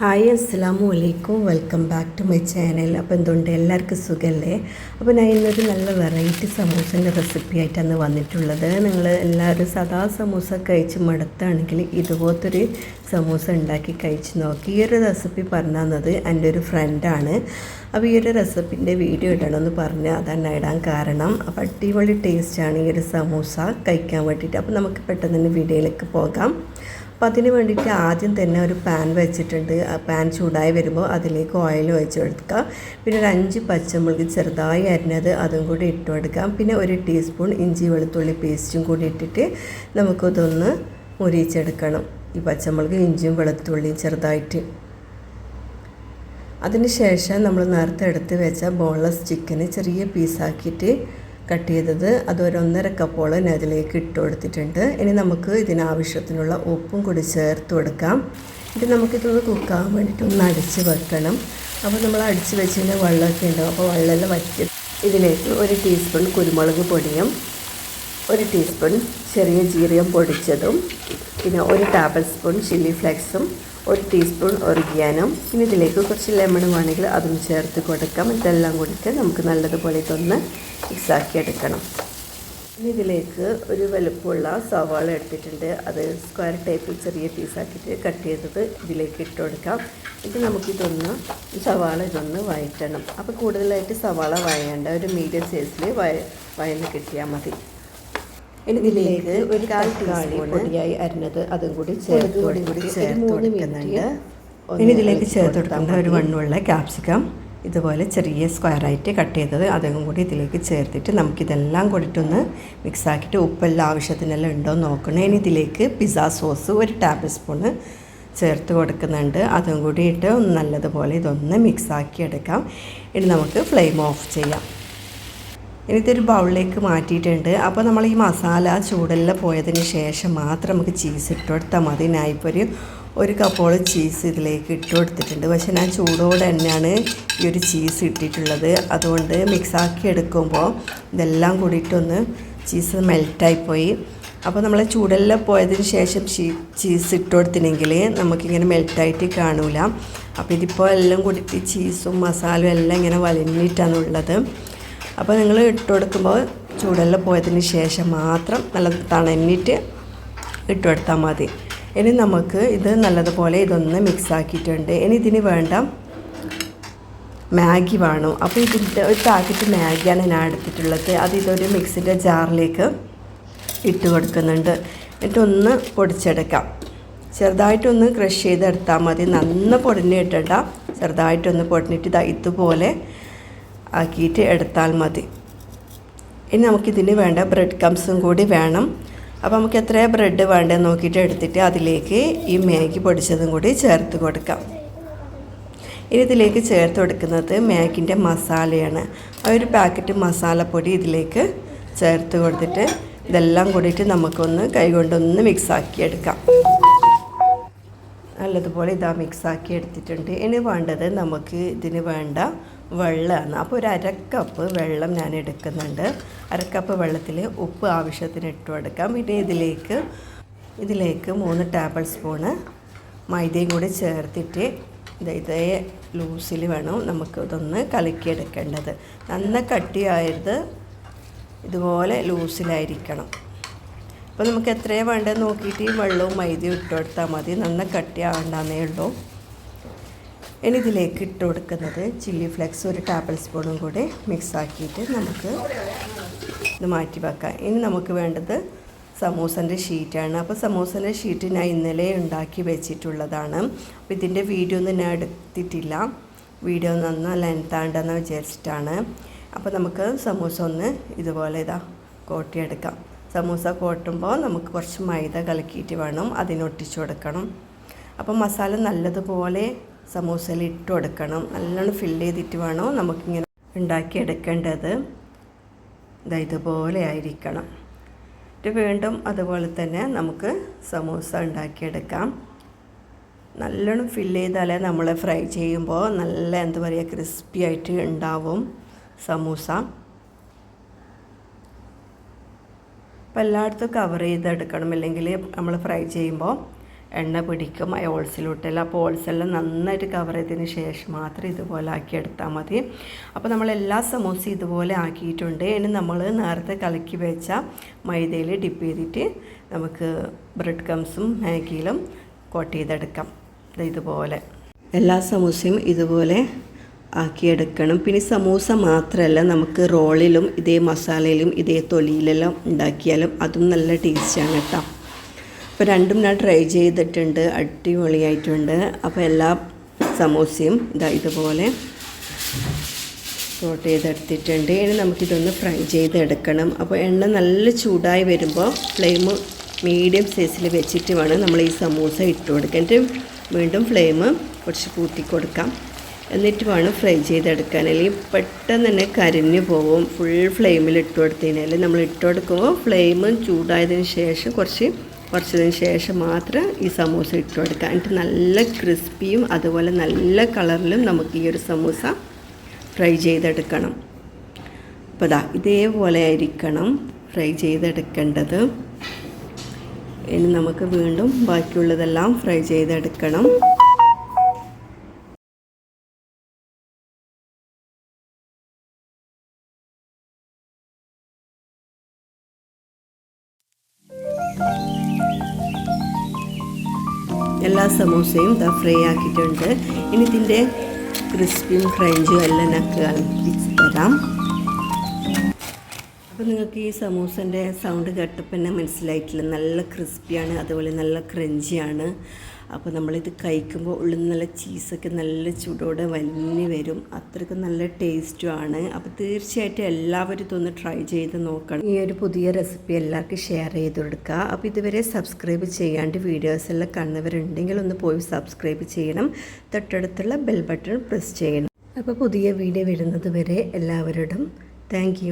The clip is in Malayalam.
ഹായ് അസ്സാം അലൈക്കും. Welcome back to my channel. അപ്പോൾ എന്തുകൊണ്ട് എല്ലാവർക്കും സുഖമല്ലേ അപ്പോൾ ഞാൻ ഇന്നൊരു നല്ല വെറൈറ്റി സമൂസന്റെ റെസിപ്പി ആയിട്ടാണ് വന്നിട്ടുള്ളത്. നിങ്ങൾ എല്ലാവരും സദാ സമൂസ കഴിച്ച് മടുത്താണെങ്കിൽ ഇതുപോലത്തൊരു സമൂസ ഉണ്ടാക്കി കഴിച്ച് നോക്കി. ഈ ഒരു റെസിപ്പി പറഞ്ഞു തന്നത് എന്റെ ഒരു ഫ്രണ്ടാണ് അപ്പോൾ ഈ ഒരു റെസിപ്പിന്റെ വീഡിയോ ഇടണമെന്ന് പറഞ്ഞ് അതാണ് ഇടാൻ കാരണം. അപ്പോൾ അടിപൊളി ടേസ്റ്റാണ് ഈ ഒരു സമൂസ കഴിക്കാൻ വേണ്ടിയിട്ട്. അപ്പോൾ നമുക്ക് പെട്ടെന്ന് തന്നെ വീഡിയോയിലേക്ക് പോകാം. അപ്പോൾ അതിന് വേണ്ടിയിട്ട് ആദ്യം തന്നെ ഒരു പാൻ വെച്ചിട്ടുണ്ട്. ആ പാൻ ചൂടായി വരുമ്പോൾ അതിലേക്ക് ഓയിൽ ഒഴിച്ച് കൊടുക്കുക. പിന്നെ ഒരു അഞ്ച് പച്ചമുളക് ചെറുതായി അരിഞ്ഞത് അതും കൂടി ഇട്ട് കൊടുക്കാം പിന്നെ ഒരു ടീസ്പൂൺ ഇഞ്ചി വെളുത്തുള്ളി പേസ്റ്റും കൂടി ഇട്ടിട്ട് നമുക്കതൊന്ന് മുരിച്ചെടുക്കണം ഈ പച്ചമുളക് ഇഞ്ചിയും വെളുത്തുള്ളിയും ചെറുതായിട്ട്. അതിന് ശേഷം നമ്മൾ നേരത്തെ എടുത്ത് വെച്ച ബോൺലെസ് ചിക്കന് ചെറിയ പീസാക്കിയിട്ട് കട്ട് ചെയ്തത് അത് ഒരു ഒന്നര കപ്പോളം അതിലേക്ക് ഇട്ട് കൊടുത്തിട്ടുണ്ട്. ഇനി നമുക്ക് ഇതിനാവശ്യത്തിനുള്ള ഉപ്പും കൂടി ചേർത്ത് കൊടുക്കാം. ഇത് നമുക്കിതൊന്ന് കുക്കാൻ വേണ്ടിയിട്ട് ഒന്ന് അടിച്ച് വെക്കണം. അപ്പോൾ നമ്മൾ അടിച്ച് വെച്ച് കഴിഞ്ഞാൽ വെള്ളമൊക്കെ ഉണ്ടാവും അപ്പോൾ വെള്ളമെല്ലാം വറ്റി ഇതിലേക്ക് ഒരു ടീസ്പൂൺ കുരുമുളക് പൊടിയും ഒരു ടീസ്പൂൺ ചെറിയ ജീരകം പൊടിച്ചതും പിന്നെ ഒരു ടേബിൾ സ്പൂൺ ചില്ലി ഫ്ലെക്സും ഒരു ടീസ്പൂൺ ഒറിഗിയാനും പിന്നെ ഇതിലേക്ക് കുറച്ച് ലെമൺ വേണമെങ്കിൽ അതും ചേർത്ത് കൊടുക്കാം. ഇതെല്ലാം കൂടിയിട്ട് നമുക്ക് നല്ലതുപോലെ ഇതൊന്ന് മിക്സാക്കി എടുക്കണം. ഇനി ഇതിലേക്ക് ഒരു വലുപ്പമുള്ള സവാള എടുത്തിട്ടുണ്ട്. അത് സ്ക്വയർ ടൈപ്പിൽ ചെറിയ പീസാക്കിയിട്ട് കട്ട് ചെയ്തത് ഇതിലേക്ക് ഇട്ട് കൊടുക്കാം. ഇത് നമുക്കിതൊന്ന് സവാള ഇതൊന്ന് വഴറ്റണം. അപ്പോൾ കൂടുതലായിട്ട് സവാള വഴയേണ്ട ഒരു മീഡിയം സൈസിൽ വയ വയന്ന് കിട്ടിയാൽ മതി. ഇതിലേക്ക് ഒരു കാൽ ടീസ്പൂൺ പൊടിയായി അരിഞ്ഞത് അതും കൂടി ചേർത്ത് കൂടി കൂടി ചേർത്ത് കൊടുക്കുന്നുണ്ട് ഇനി ഇതിലേക്ക് ചേർത്ത് കൊടുക്കേണ്ട ഒരു വണ്ണുള്ള ക്യാപ്സിക്കം ഇതുപോലെ ചെറിയ സ്ക്വയറായിട്ട് കട്ട് ചെയ്തത്. അതും കൂടി ഇതിലേക്ക് ചേർത്തിട്ട് നമുക്കിതെല്ലാം കൂടിയിട്ടൊന്ന് മിക്സാക്കിയിട്ട് ഉപ്പെല്ലാം ആവശ്യത്തിനെല്ലാം ഉണ്ടോ എന്ന് നോക്കണം. ഇനി ഇതിലേക്ക് പിസ്സ സോസ് ഒരു ടേബിൾ സ്പൂണ് ചേർത്ത് കൊടുക്കുന്നുണ്ട്. അതും കൂടിയിട്ട് നല്ലതുപോലെ ഇതൊന്ന് മിക്സാക്കി എടുക്കാം. ഇനി നമുക്ക് ഫ്ലെയിം ഓഫ് ചെയ്യാം. ഇനി ഇതൊരു ബൗളിലേക്ക് മാറ്റിയിട്ടുണ്ട്. അപ്പോൾ നമ്മൾ ഈ മസാല ചൂടെല്ലാം പോയതിന് ശേഷം മാത്രം നമുക്ക് ചീസ് ഇട്ട് കൊടുത്താൽ മതി. ഞാനിപ്പോൾ ഒരു ഒരു കപ്പോളം ചീസ് ഇതിലേക്ക് ഇട്ട് കൊടുത്തിട്ടുണ്ട്. പക്ഷേ ഞാൻ ചൂടോടെ തന്നെയാണ് ഈ ഒരു ചീസ് ഇട്ടിട്ടുള്ളത്. അതുകൊണ്ട് മിക്സാക്കി എടുക്കുമ്പോൾ ഇതെല്ലാം കൂടിയിട്ടൊന്ന് ചീസ് മെൽറ്റായിപ്പോയി അപ്പോൾ നമ്മൾ ചൂടെല്ലാം പോയതിന് ശേഷം ചീസ് ഇട്ട് കൊടുത്തിനെങ്കിൽ നമുക്കിങ്ങനെ മെൽറ്റായിട്ട് കാണൂല. അപ്പോൾ ഇതിപ്പോൾ എല്ലാം കൂടിയിട്ട് ചീസും മസാലയും എല്ലാം ഇങ്ങനെ വലിഞ്ഞിട്ടാണ് ഉള്ളത്. അപ്പോൾ നിങ്ങൾ ഇട്ട് കൊടുക്കുമ്പോൾ ചൂടെല്ലാം പോയതിന് ശേഷം മാത്രം നല്ല തണഞ്ഞിട്ട് ഇട്ട് കൊടുത്താൽ മതി. ഇനി നമുക്ക് ഇത് നല്ലതുപോലെ ഇതൊന്ന് മിക്സ് ആക്കിയിട്ടുണ്ട്. ഇനി ഇതിന് വേണ്ട മാഗി വേണം. അപ്പോൾ ഇതിന്റെ ഒരു പാക്കറ്റ് മാഗിയാണ് ഞാൻ എടുത്തിട്ടുള്ളത്. അത് ഇതൊരു മിക്സിന്റെ ജാറിലേക്ക് ഇട്ട് കൊടുക്കുന്നുണ്ട്. എന്നിട്ടൊന്ന് പൊടിച്ചെടുക്കാം. ചെറുതായിട്ടൊന്ന് ക്രഷ് ചെയ്തെടുത്താൽ മതി. നന്ന പൊടിഞ്ഞിട്ടണ്ട. ചെറുതായിട്ടൊന്ന് പൊടിഞ്ഞിട്ട് ഇതാ ഇതുപോലെ ആക്കിയിട്ട് എടുത്താൽ മതി. ഇനി നമുക്കിതിന് വേണ്ട ബ്രെഡ് കംസും കൂടി വേണം. അപ്പോൾ നമുക്ക് എത്ര ബ്രെഡ് വേണ്ടതെന്ന് നോക്കിയിട്ട് എടുത്തിട്ട് അതിലേക്ക് ഈ മാഗി പൊടിച്ചതും കൂടി ചേർത്ത് കൊടുക്കാം. ഇനി ഇതിലേക്ക് ചേർത്ത് കൊടുക്കുന്നത് മാഗിന്റെ മസാലയാണ്. ആ ഒരു പാക്കറ്റ് മസാലപ്പൊടി ഇതിലേക്ക് ചേർത്ത് കൊടുത്തിട്ട് ഇതെല്ലാം കൂടിയിട്ട് നമുക്കൊന്ന് കൈകൊണ്ടൊന്ന് മിക്സാക്കി എടുക്കാം. നല്ലതുപോലെ ഇതാ മിക്സാക്കി എടുത്തിട്ടുണ്ട്. ഇനി വേണ്ടത് നമുക്ക് ഇതിന് വേണ്ട വെള്ളമാണ്. അപ്പോൾ ഒരു അരക്കപ്പ് വെള്ളം ഞാൻ എടുക്കുന്നുണ്ട്. അരക്കപ്പ് വെള്ളത്തിൽ ഉപ്പ് ആവശ്യത്തിന് ഇട്ട് കൊടുക്കാം. പിന്നെ ഇതിലേക്ക് ഇതിലേക്ക് മൂന്ന് ടേബിൾ സ്പൂണ് മൈദയും കൂടി ചേർത്തിട്ട് ഇതേ ലൂസിൽ വേണം നമുക്ക് ഇതൊന്ന് കലക്കിയെടുക്കേണ്ടത്. നന്ന കട്ടിയായത് ഇതുപോലെ ലൂസിലായിരിക്കണം അപ്പോൾ നമുക്ക് എത്രയാണ് വേണ്ടത് നോക്കിയിട്ട് വെള്ളവും മൈദയും ഇട്ട് കൊടുത്താൽ മതി. നന്ന കട്ടിയാവേണ്ടെന്നേ ഉള്ളൂ. ഇനി ഇതിലേക്ക് ഇട്ട് കൊടുക്കുന്നത് ചില്ലി ഫ്ലെക്സ് ഒരു ടേബിൾ സ്പൂണും കൂടി മിക്സ് ആക്കിയിട്ട് നമുക്ക് ഇത് മാറ്റി വെക്കാം. ഇനി നമുക്ക് വേണ്ടത് സമൂസന്റെ ഷീറ്റാണ് അപ്പോൾ സമൂസന്റെ ഷീറ്റ് ഞാൻ ഇന്നലെ ഉണ്ടാക്കി വെച്ചിട്ടുള്ളതാണ്. അപ്പോൾ ഇതിന്റെ വീഡിയോ ഒന്നും ഞാൻ എടുത്തിട്ടില്ല. വീഡിയോ നന്ന ലെങ്താണ്ടെന്ന് വിചാരിച്ചിട്ടാണ്. അപ്പോൾ നമുക്ക് സമൂസ ഒന്ന് ഇതുപോലെ ഇതാ കോട്ടിയെടുക്കാം. സമൂസ കോട്ടുമ്പോൾ നമുക്ക് കുറച്ച് മൈദ കലക്കിയിട്ട് വേണം. അതിനൊട്ടിച്ചു കൊടുക്കണം. അപ്പോൾ മസാല നല്ലതുപോലെ സമൂസയിൽ ഇട്ട് കൊടുക്കണം. നല്ലോണം ഫില്ല് ചെയ്തിട്ട് വേണം നമുക്കിങ്ങനെ ഉണ്ടാക്കിയെടുക്കേണ്ടത്. ഇതാ ഇതുപോലെ ആയിരിക്കണം. എന്നിട്ട് വീണ്ടും അതുപോലെ തന്നെ നമുക്ക് സമൂസ ഉണ്ടാക്കിയെടുക്കാം. നല്ലോണം ഫില്ല് ചെയ്താലേ നമ്മൾ ഫ്രൈ ചെയ്യുമ്പോൾ നല്ല എന്താ പറയുക ക്രിസ്പി ആയിട്ട് ഉണ്ടാവും സമൂസ. അപ്പോൾ എല്ലായിടത്തും കവർ ചെയ്തെടുക്കണം. അല്ലെങ്കിൽ നമ്മൾ ഫ്രൈ ചെയ്യുമ്പോൾ എണ്ണ പിടിക്കും ആ ഹോൾസിലോട്ടെല്ലാം. അപ്പോൾ ഓൾസെല്ലാം നന്നായിട്ട് കവർ ചെയ്തതിന് ശേഷം മാത്രം ഇതുപോലെ ആക്കി എടുത്താൽ മതി. അപ്പോൾ നമ്മൾ എല്ലാ സമൂസയും ഇതുപോലെ ആക്കിയിട്ടുണ്ട്. ഇനി നമ്മൾ നേരത്തെ കലക്കി വെച്ച മൈദയിൽ ഡിപ്പ് ചെയ്തിട്ട് നമുക്ക് ബ്രെഡ് ക്രംസും മാഗിയിലും കോട്ട് ചെയ്തെടുക്കാം. ഇതുപോലെ. എല്ലാ സമൂസയും ഇതുപോലെ ആക്കിയെടുക്കണം. പിന്നെ സമൂസ മാത്രമല്ല നമുക്ക് റോളിലും ഇതേ മസാലയിലും ഇതേ തൊലിയിലെല്ലാം ഉണ്ടാക്കിയാലും അതും നല്ല ടേസ്റ്റാണ് കേട്ടോ. അപ്പോൾ രണ്ടും ഞാൻ ട്രൈ ചെയ്തിട്ടുണ്ട് അടിപൊളിയായിട്ടുണ്ട്. അപ്പോൾ എല്ലാ സമൂസയും ഇതാ ഇതുപോലെ കോട്ട് ചെയ്തെടുത്തിട്ടുണ്ട്. ഇനി നമുക്കിതൊന്ന് ഫ്രൈ ചെയ്തെടുക്കണം. അപ്പോൾ എണ്ണ നല്ല ചൂടായി വരുമ്പോൾ ഫ്ലെയിം മീഡിയം സൈസിൽ വെച്ചിട്ട് വേണം നമ്മൾ ഈ സമൂസ ഇട്ട് എന്നിട്ട് വീണ്ടും ഫ്ലെയിം കുറച്ച് കൂട്ടി കൊടുക്കാം. എന്നിട്ട് വേണം ഫ്രൈ ചെയ്തെടുക്കാൻ. അല്ലെങ്കിൽ പെട്ടെന്ന് തന്നെ കരിഞ്ഞു പോകും ഫുൾ ഫ്ലെയിമിൽ ഇട്ട് കൊടുത്തതിനാൽ നമ്മൾ ഇട്ട് കൊടുക്കുമ്പോൾ ഫ്ലെയിം ചൂടായതിന് ശേഷം കുറച്ച് കുറച്ചതിന് ശേഷം മാത്രം ഈ സമൂസ ഇട്ട് കൊടുക്കുക എന്നിട്ട് നല്ല ക്രിസ്പിയും അതുപോലെ നല്ല കളറിലും നമുക്ക് ഈ ഒരു സമൂസ ഫ്രൈ ചെയ്തെടുക്കണം. അപ്പോൾ ഇതാ ഇതേപോലെ ആയിരിക്കണം ഫ്രൈ ചെയ്തെടുക്കേണ്ടത്. ഇനി നമുക്ക് വീണ്ടും ബാക്കിയുള്ളതെല്ലാം ഫ്രൈ ചെയ്തെടുക്കണം. എല്ലാ സമൂസയും ദ ഫ്രൈ ആക്കിയിട്ടുണ്ട്. ഇനി ഇതിന്റെ ക്രിസ്പിയും ക്രഞ്ചും എല്ലാം കാണിച്ച് തരാം. അപ്പോൾ നിങ്ങൾക്ക് ഈ സമൂസന്റെ സൗണ്ട് കേട്ടപ്പോൾ തന്നെ മനസ്സിലായിട്ടില്ല. നല്ല ക്രിസ്പിയാണ് അതുപോലെ നല്ല ക്രഞ്ചിയാണ് അപ്പോൾ നമ്മളിത് കഴിക്കുമ്പോൾ ഉള്ളിൽ നല്ല ചീസൊക്കെ നല്ല ചൂടോടെ വലിഞ്ഞ് വരും. അത്രയ്ക്ക് നല്ല ടേസ്റ്റും ആണ്. അപ്പോൾ തീർച്ചയായിട്ടും എല്ലാവരും ഇതൊന്ന് ട്രൈ ചെയ്ത് നോക്കണം. ഈ ഒരു പുതിയ റെസിപ്പി എല്ലാവർക്കും ഷെയർ ചെയ്ത് കൊടുക്കുക. അപ്പോൾ ഇതുവരെ സബ്സ്ക്രൈബ് ചെയ്യാണ്ട് വീഡിയോസ് എല്ലാം ഒന്ന് പോയി സബ്സ്ക്രൈബ് ചെയ്യണം. തൊട്ടടുത്തുള്ള ബെൽ ബട്ടൺ പ്രസ് ചെയ്യണം. അപ്പോൾ പുതിയ വീഡിയോ വരുന്നത് വരെ എല്ലാവരോടും താങ്ക്